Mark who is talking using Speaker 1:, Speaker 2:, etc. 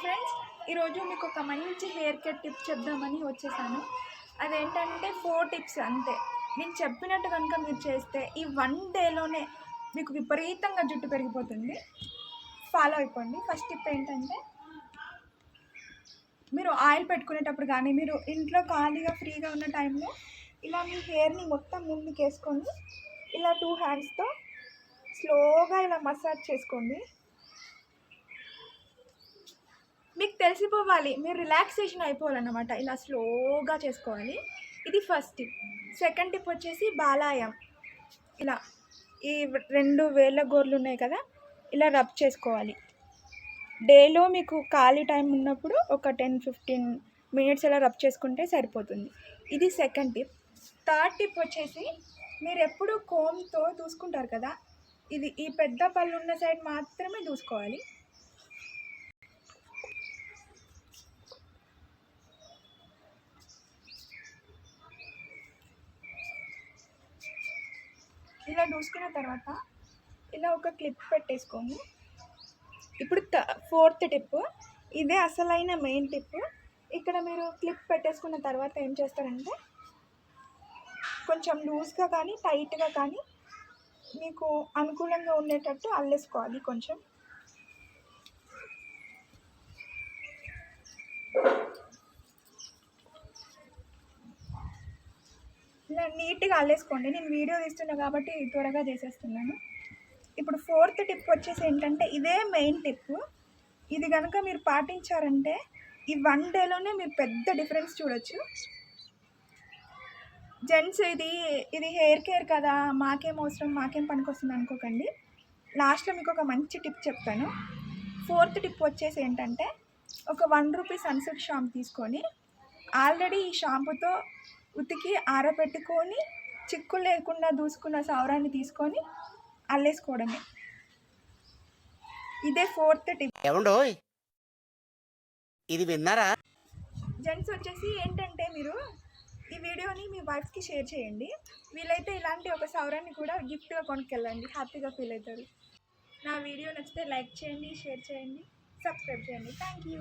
Speaker 1: Friends ఈరోజు మీకు ఒక మంచి హెయిర్ కట్ టిప్ చెప్దామని వచ్చేసాను. అదేంటంటే ఫోర్ టిప్స్ అంతే. నేను చెప్పినట్టు కనుక మీరు చేస్తే ఈ వన్ డేలోనే మీకు విపరీతంగా జుట్టు పెరిగిపోతుంది. ఫాలో అయిపోండి. ఫస్ట్ టిప్ ఏంటంటే మీరు ఆయిల్ పెట్టుకునేటప్పుడు కానీ మీరు ఇంట్లో ఖాళీగా ఫ్రీగా ఉన్న టైంలో ఇలా మీ హెయిర్ని మొత్తం ముందుకు వేసుకొని ఇలా టూ హ్యాండ్స్తో స్లోగా ఇలా మసాజ్ చేసుకోండి. కలిసిపోవాలి. మీరు రిలాక్సేషన్ అయిపోవాలన్నమాట. ఇలా స్లోగా చేసుకోవాలి. ఇది ఫస్ట్ టిప్ సెకండ్ టిప్ వచ్చేసి బాలాయం. ఇలా ఈ రెండు వేల గోర్లు ఉన్నాయి కదా ఇలా రబ్ చేసుకోవాలి. డేలో మీకు ఖాళీ టైం ఉన్నప్పుడు ఒక టెన్ ఫిఫ్టీన్ మినిట్స్ ఇలా రబ్ చేసుకుంటే సరిపోతుంది. ఇది సెకండ్ టిప్ థర్డ్ టిప్ వచ్చేసి మీరు ఎప్పుడు కోమ్తో దూసుకుంటారు కదా ఇది ఈ పెద్ద పళ్ళు ఉన్న సైడ్ మాత్రమే దూసుకోవాలి. ఇలా దూసుకున్న తర్వాత ఇలా ఒక క్లిప్ పెట్టేసుకోండి ఇప్పుడు ఫోర్త్ టిప్ ఇదే అసలైన మెయిన్ టిప్ ఇక్కడ మీరు క్లిప్ పెట్టేసుకున్న తర్వాత ఏం చేస్తారంటే కొంచెం లూజ్గా కానీ టైట్గా కానీ మీకు అనుకూలంగా ఉండేటట్టు అల్లేసుకోవాలి కొంచెం. నీట్గా అల్లేసుకోండి. నేను వీడియో తీస్తున్నా కాబట్టి త్వరగా చేసేస్తున్నాను. ఇప్పుడు ఫోర్త్ టిప్ వచ్చేసి ఏంటంటే ఇదే మెయిన్ టిప్. ఇది కనుక మీరు పాటించారంటే ఈ వన్ డేలోనే మీరు పెద్ద డిఫరెన్స్ చూడొచ్చు. జెంట్స్ ఇది ఇది హెయిర్ కేర్ కదా మాకేం అవసరం మాకేం పనికొస్తుంది అనుకోకండి. లాస్ట్లో మీకు ఒక మంచి టిప్ చెప్తాను. ఫోర్త్ టిప్ వచ్చేసి ఏంటంటే ఒక వన్ రూపీ సన్సిల్క్ షాంపూ తీసుకొని ఆల్రెడీ ఈ షాంపూతో ఉతికి ఆరబెట్టుకొని చిక్కు లేకుండా దూసుకున్న సౌరాన్ని తీసుకొని అల్లేసుకోవడమే. ఇదే ఫోర్త్ టిప్
Speaker 2: ఇది విన్నారా?
Speaker 1: జెంట్స్ వచ్చేసి ఏంటంటే మీరు ఈ వీడియోని మీ వైఫ్కి షేర్ చేయండి. వీలైతే ఇలాంటి ఒక సౌరాన్ని కూడా గిఫ్ట్గా కొనుక్కెళ్ళండి. హ్యాపీగా ఫీల్ అవుతారు. నా వీడియో నచ్చితే లైక్ చేయండి షేర్ చేయండి సబ్స్క్రైబ్ చేయండి. Thank you.